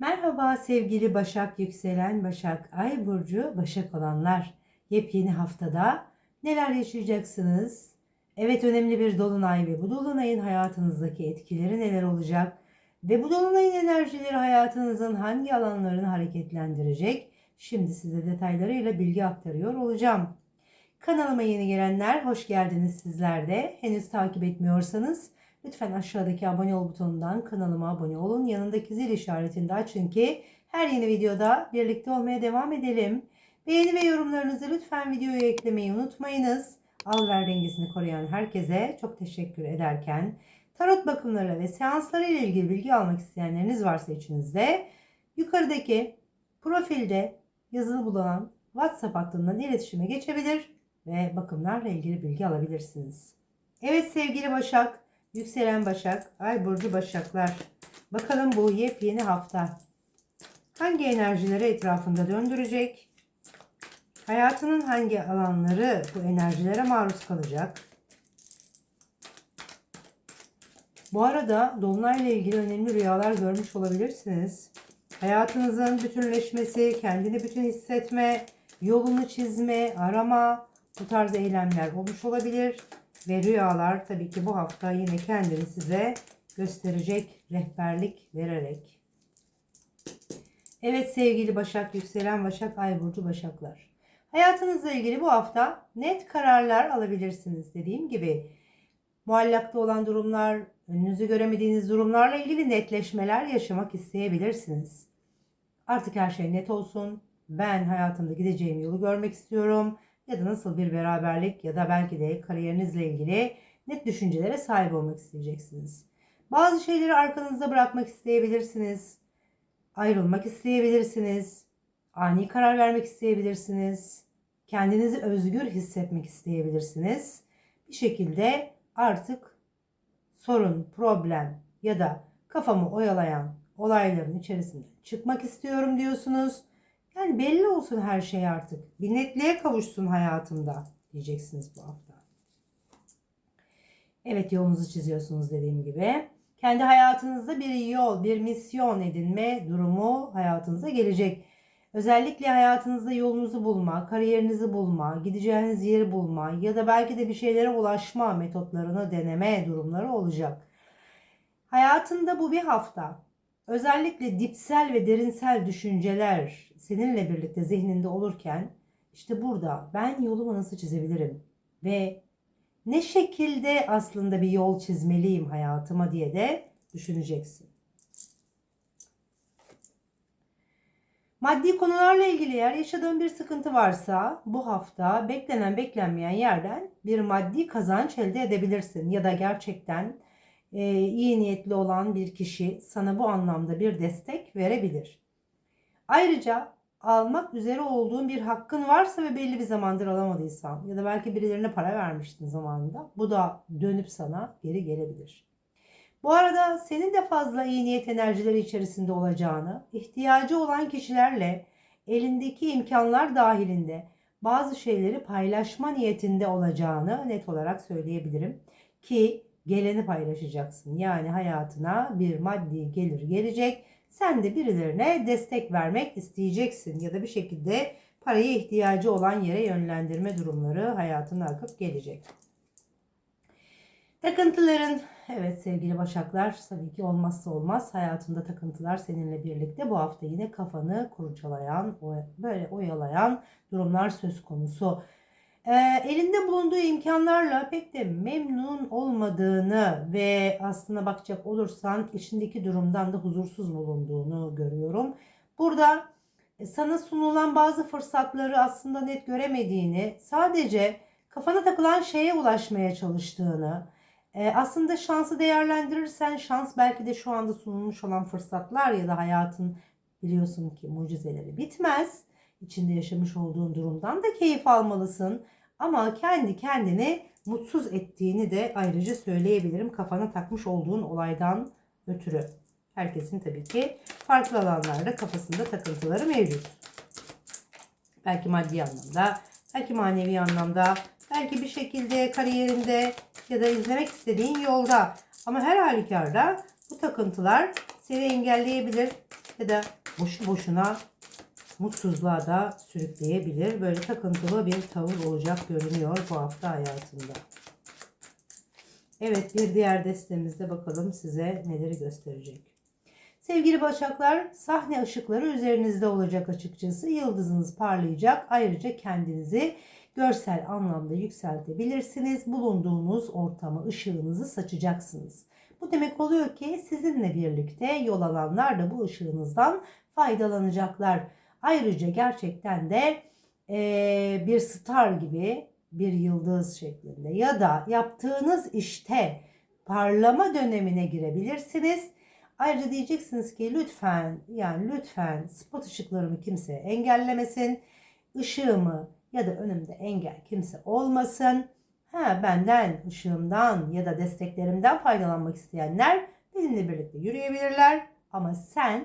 Merhaba sevgili Başak Yükselen Başak Ay Burcu Başak olanlar. Yepyeni haftada neler yaşayacaksınız? Evet önemli bir dolunay ve bu dolunayın hayatınızdaki etkileri neler olacak? Ve bu dolunayın enerjileri hayatınızın hangi alanlarını hareketlendirecek? Şimdi size detaylarıyla bilgi aktarıyor olacağım. Kanalıma yeni gelenler hoş geldiniz sizler de. Henüz takip etmiyorsanız lütfen aşağıdaki abone ol butonundan kanalıma abone olun. Yanındaki zil işaretini de açın ki her yeni videoda birlikte olmaya devam edelim. Beğeni ve yorumlarınızı lütfen videoya eklemeyi unutmayınız. Al ver dengesini koruyan herkese çok teşekkür ederken tarot bakımlarıyla ve seansları ile ilgili bilgi almak isteyenleriniz varsa içinizde yukarıdaki profilde yazılı bulunan WhatsApp hattından iletişime geçebilir ve bakımlarla ilgili bilgi alabilirsiniz. Evet sevgili Başak, yükselen Başak, Ay burcu Başaklar. Bakalım bu yepyeni hafta hangi enerjileri etrafında döndürecek? Hayatının hangi alanları bu enerjilere maruz kalacak? Bu arada Dolunay'la ilgili önemli rüyalar görmüş olabilirsiniz. Hayatınızın bütünleşmesi, kendini bütün hissetme, yolunu çizme, arama bu tarz eylemler olmuş olabilir. Ve rüyalar tabii ki bu hafta yine kendini size gösterecek, rehberlik vererek. Evet sevgili Başak, yükselen Başak, Ay burcu Başaklar. Hayatınızla ilgili bu hafta net kararlar alabilirsiniz dediğim gibi. Muallakta olan durumlar, önünüzü göremediğiniz durumlarla ilgili netleşmeler yaşamak isteyebilirsiniz. Artık her şey net olsun. Ben hayatımda gideceğim yolu görmek istiyorum. Ya da nasıl bir beraberlik ya da belki de kariyerinizle ilgili net düşüncelere sahip olmak isteyeceksiniz. Bazı şeyleri arkanızda bırakmak isteyebilirsiniz. Ayrılmak isteyebilirsiniz. Ani karar vermek isteyebilirsiniz. Kendinizi özgür hissetmek isteyebilirsiniz. Bir şekilde artık sorun, problem ya da kafamı oyalayan olayların içerisinden çıkmak istiyorum diyorsunuz. Yani belli olsun her şey artık. Bir netliğe kavuşsun hayatımda diyeceksiniz bu hafta. Evet yolunuzu çiziyorsunuz dediğim gibi. Kendi hayatınızda bir yol, bir misyon edinme durumu hayatınıza gelecek. Özellikle hayatınızda yolunuzu bulma, kariyerinizi bulma, gideceğiniz yeri bulma ya da belki de bir şeylere ulaşma metotlarını deneme durumları olacak. Hayatında bu bir hafta. Özellikle dipsel ve derinsel düşünceler seninle birlikte zihninde olurken işte burada ben yolumu nasıl çizebilirim ve ne şekilde aslında bir yol çizmeliyim hayatıma diye de düşüneceksin. Maddi konularla ilgili eğer yaşadığın bir sıkıntı varsa bu hafta beklenen beklenmeyen yerden bir maddi kazanç elde edebilirsin ya da gerçekten e, iyi niyetli olan bir kişi sana bu anlamda bir destek verebilir. Ayrıca almak üzere olduğun bir hakkın varsa ve belli bir zamandır alamadıysan ya da belki birilerine para vermiştin zamanında bu da dönüp sana geri gelebilir. Bu arada senin de fazla iyi niyet enerjileri içerisinde olacağını, ihtiyacı olan kişilerle elindeki imkanlar dahilinde bazı şeyleri paylaşma niyetinde olacağını net olarak söyleyebilirim. Ki geleni paylaşacaksın. Yani hayatına bir maddi gelir gelecek. Sen de birilerine destek vermek isteyeceksin ya da bir şekilde paraya ihtiyacı olan yere yönlendirme durumları hayatına akıp gelecek. Takıntıların evet sevgili başaklar tabii ki olmazsa olmaz hayatında takıntılar seninle birlikte bu hafta yine kafanı kurcalayan böyle oyalayan durumlar söz konusu. E, elinde bulunduğu imkanlarla pek de memnun olmadığını ve aslına bakacak olursan içindeki durumdan da huzursuz bulunduğunu görüyorum. Burada e, sana sunulan bazı fırsatları aslında net göremediğini, sadece kafana takılan şeye ulaşmaya çalıştığını, e, aslında şansı değerlendirirsen şans belki de şu anda sunulmuş olan fırsatlar ya da hayatın biliyorsun ki mucizeleri bitmez. İçinde yaşamış olduğun durumdan da keyif almalısın. Ama kendi kendini mutsuz ettiğini de ayrıca söyleyebilirim kafana takmış olduğun olaydan ötürü. Herkesin tabii ki farklı alanlarda kafasında takıntıları mevcut. Belki maddi anlamda, belki manevi anlamda, belki bir şekilde kariyerinde ya da izlemek istediğin yolda. Ama her halükarda bu takıntılar seni engelleyebilir ya da boşu boşuna mutsuzluğa da sürükleyebilir. Böyle takıntılı bir tavır olacak görünüyor bu hafta hayatında. Evet bir diğer destemizde bakalım size neleri gösterecek. Sevgili Başaklar, sahne ışıkları üzerinizde olacak açıkçası. Yıldızınız parlayacak. Ayrıca kendinizi görsel anlamda yükseltebilirsiniz. Bulunduğunuz ortama ışığınızı saçacaksınız. Bu demek oluyor ki sizinle birlikte yol alanlar da bu ışığınızdan faydalanacaklar. Ayrıca gerçekten de eee, bir star gibi bir yıldız şeklinde ya da yaptığınız işte parlama dönemine girebilirsiniz. Ayrıca diyeceksiniz ki lütfen yani lütfen spot ışıklarımı kimse engellemesin. Işığımı ya da önümde engel kimse olmasın. Ha benden, ışığımdan ya da desteklerimden faydalanmak isteyenler benimle birlikte yürüyebilirler. Ama sen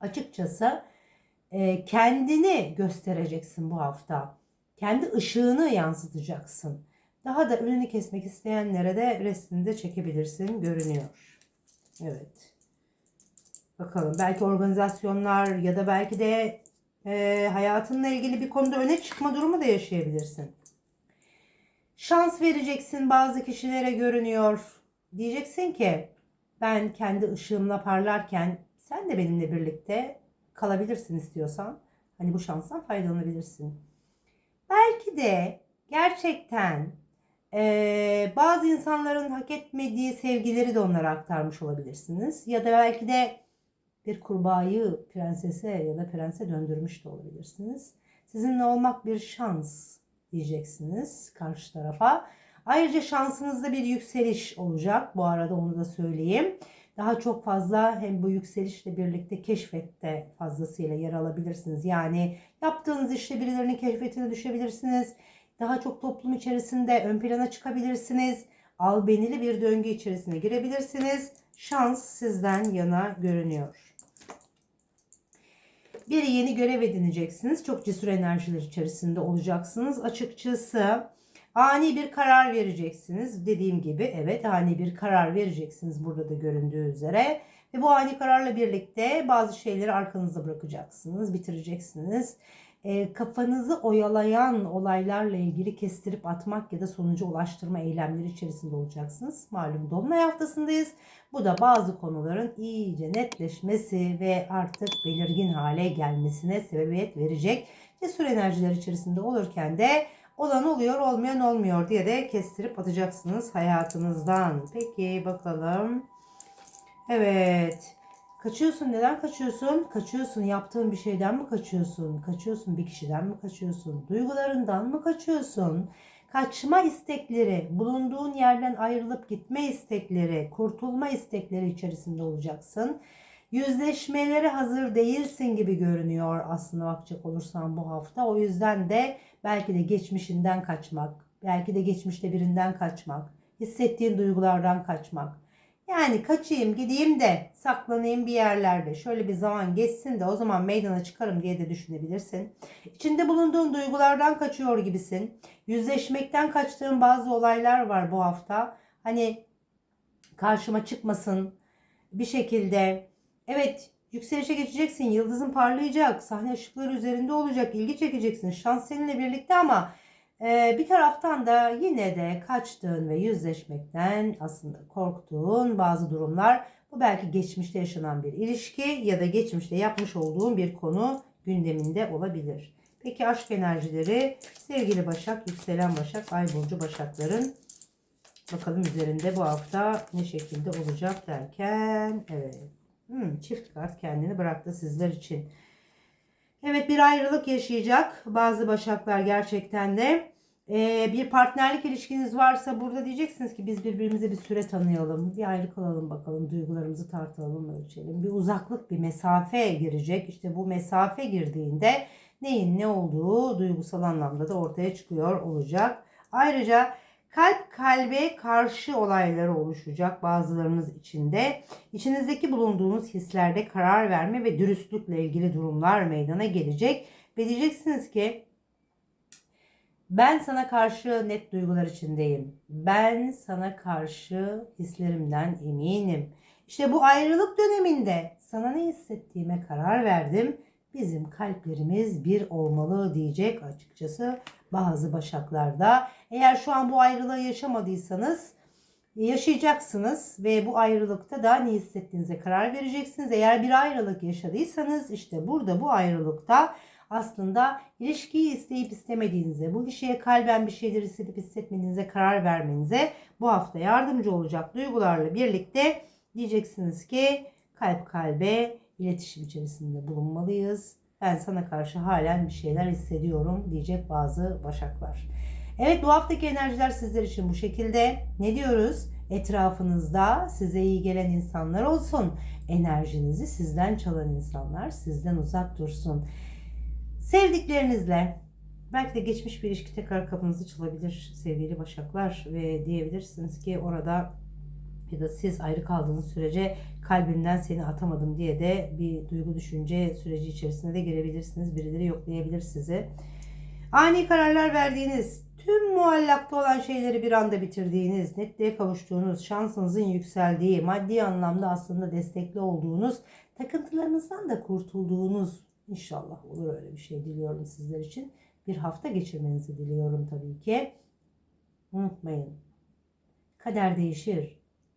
açıkçası e, kendini göstereceksin bu hafta. Kendi ışığını yansıtacaksın. Daha da önünü kesmek isteyenlere de resmini de çekebilirsin görünüyor. Evet. Bakalım belki organizasyonlar ya da belki de e, hayatınla ilgili bir konuda öne çıkma durumu da yaşayabilirsin. Şans vereceksin bazı kişilere görünüyor. Diyeceksin ki ben kendi ışığımla parlarken sen de benimle birlikte kalabilirsin istiyorsan. Hani bu şanstan faydalanabilirsin. Belki de gerçekten eee, bazı insanların hak etmediği sevgileri de onlara aktarmış olabilirsiniz. Ya da belki de bir kurbağayı prensese ya da prense döndürmüş de olabilirsiniz. Sizinle olmak bir şans diyeceksiniz karşı tarafa. Ayrıca şansınızda bir yükseliş olacak. Bu arada onu da söyleyeyim. Daha çok fazla hem bu yükselişle birlikte keşfette fazlasıyla yer alabilirsiniz. Yani yaptığınız işte birilerinin keşfetine düşebilirsiniz. Daha çok toplum içerisinde ön plana çıkabilirsiniz. Albenili bir döngü içerisine girebilirsiniz. Şans sizden yana görünüyor. Bir yeni görev edineceksiniz. Çok cesur enerjiler içerisinde olacaksınız. Açıkçası ani bir karar vereceksiniz. Dediğim gibi evet ani bir karar vereceksiniz burada da göründüğü üzere. Ve bu ani kararla birlikte bazı şeyleri arkanızda bırakacaksınız, bitireceksiniz. E, kafanızı oyalayan olaylarla ilgili kestirip atmak ya da sonuca ulaştırma eylemleri içerisinde olacaksınız. Malum dolunay haftasındayız. Bu da bazı konuların iyice netleşmesi ve artık belirgin hale gelmesine sebebiyet verecek. Cesur enerjiler içerisinde olurken de olan oluyor olmayan olmuyor diye de kestirip atacaksınız hayatınızdan. Peki bakalım. Evet. Kaçıyorsun. Neden kaçıyorsun? Kaçıyorsun. Yaptığın bir şeyden mi kaçıyorsun? Kaçıyorsun bir kişiden mi kaçıyorsun? Duygularından mı kaçıyorsun? Kaçma istekleri, bulunduğun yerden ayrılıp gitme istekleri, kurtulma istekleri içerisinde olacaksın. Yüzleşmelere hazır değilsin gibi görünüyor aslında bakacak olursan bu hafta. O yüzden de belki de geçmişinden kaçmak, belki de geçmişte birinden kaçmak, hissettiğin duygulardan kaçmak. Yani kaçayım gideyim de saklanayım bir yerlerde şöyle bir zaman geçsin de o zaman meydana çıkarım diye de düşünebilirsin. İçinde bulunduğun duygulardan kaçıyor gibisin. Yüzleşmekten kaçtığın bazı olaylar var bu hafta. Hani karşıma çıkmasın bir şekilde. Evet yükselişe geçeceksin. Yıldızın parlayacak. Sahne ışıkları üzerinde olacak. ilgi çekeceksin. Şans seninle birlikte ama ee, bir taraftan da yine de kaçtığın ve yüzleşmekten aslında korktuğun bazı durumlar. Bu belki geçmişte yaşanan bir ilişki ya da geçmişte yapmış olduğun bir konu gündeminde olabilir. Peki aşk enerjileri sevgili Başak, yükselen Başak, Ay burcu Başakların bakalım üzerinde bu hafta ne şekilde olacak derken evet hmm, çift kart kendini bıraktı sizler için. Evet bir ayrılık yaşayacak bazı başaklar gerçekten de. Ee, bir partnerlik ilişkiniz varsa burada diyeceksiniz ki biz birbirimize bir süre tanıyalım. Bir ayrı kalalım bakalım. Duygularımızı tartalım, ölçelim. Bir uzaklık, bir mesafe girecek. İşte bu mesafe girdiğinde neyin ne olduğu duygusal anlamda da ortaya çıkıyor olacak. Ayrıca kalp kalbe karşı olayları oluşacak bazılarınız içinde. İçinizdeki bulunduğunuz hislerde karar verme ve dürüstlükle ilgili durumlar meydana gelecek. Ve diyeceksiniz ki ben sana karşı net duygular içindeyim. Ben sana karşı hislerimden eminim. İşte bu ayrılık döneminde sana ne hissettiğime karar verdim. Bizim kalplerimiz bir olmalı diyecek açıkçası bazı başaklarda. Eğer şu an bu ayrılığı yaşamadıysanız yaşayacaksınız ve bu ayrılıkta da ne hissettiğinize karar vereceksiniz. Eğer bir ayrılık yaşadıysanız işte burada bu ayrılıkta aslında ilişkiyi isteyip istemediğinize, bu kişiye kalben bir şeyler hissedip hissetmediğinize karar vermenize bu hafta yardımcı olacak duygularla birlikte diyeceksiniz ki kalp kalbe iletişim içerisinde bulunmalıyız. Ben sana karşı halen bir şeyler hissediyorum diyecek bazı başaklar. Evet bu haftaki enerjiler sizler için bu şekilde. Ne diyoruz? Etrafınızda size iyi gelen insanlar olsun. Enerjinizi sizden çalan insanlar sizden uzak dursun. Sevdiklerinizle belki de geçmiş bir ilişki tekrar kapınızı çalabilir sevgili başaklar ve diyebilirsiniz ki orada siz ayrı kaldığınız sürece kalbimden seni atamadım diye de bir duygu düşünce süreci içerisine de girebilirsiniz. Birileri yoklayabilir sizi. Ani kararlar verdiğiniz, tüm muallakta olan şeyleri bir anda bitirdiğiniz, netliğe kavuştuğunuz, şansınızın yükseldiği, maddi anlamda aslında destekli olduğunuz, takıntılarınızdan da kurtulduğunuz inşallah olur öyle bir şey diliyorum sizler için. Bir hafta geçirmenizi diliyorum tabii ki. Unutmayın. Kader değişir.